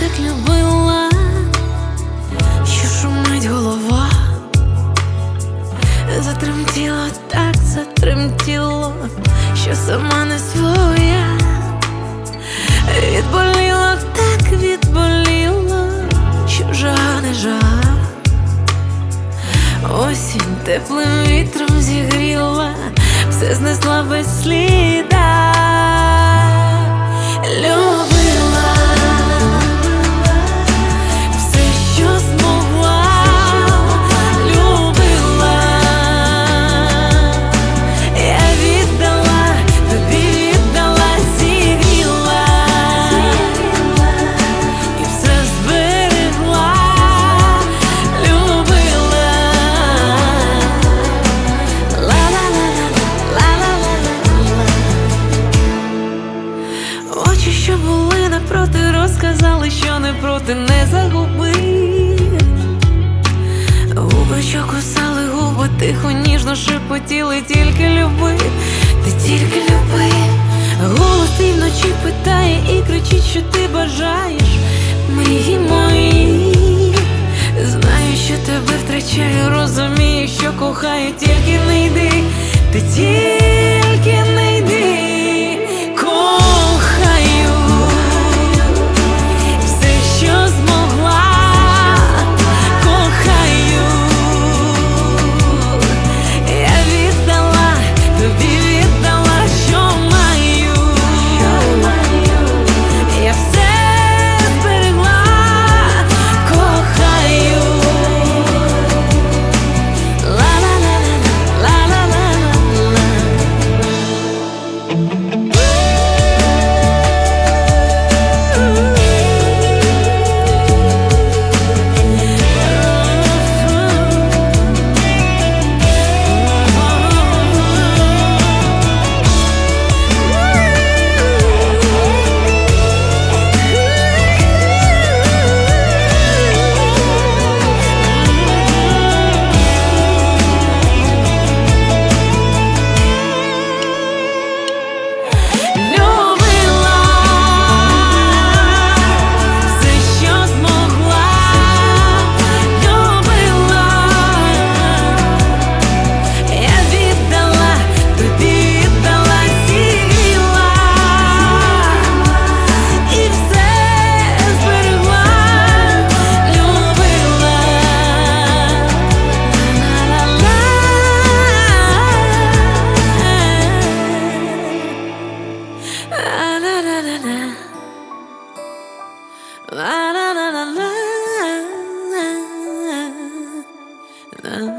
так любила, що шумить голова, затремтіло, так затремтіло, що сама не своя, відболіло, так відболіло, що жага не жага. Осінь теплим вітром зігріла, все знесла без сліда. Розказали, що не проти не загуби. Губи, що кусали губи, тихо, ніжно шепотіли, тільки люби, ти тільки люби. Голос ти вночі питає і кричить, що ти бажаєш мрії мої. Знаю, що тебе втрачаю, розумію, що кохаю, тільки не йди, ти тільки. 的。嗯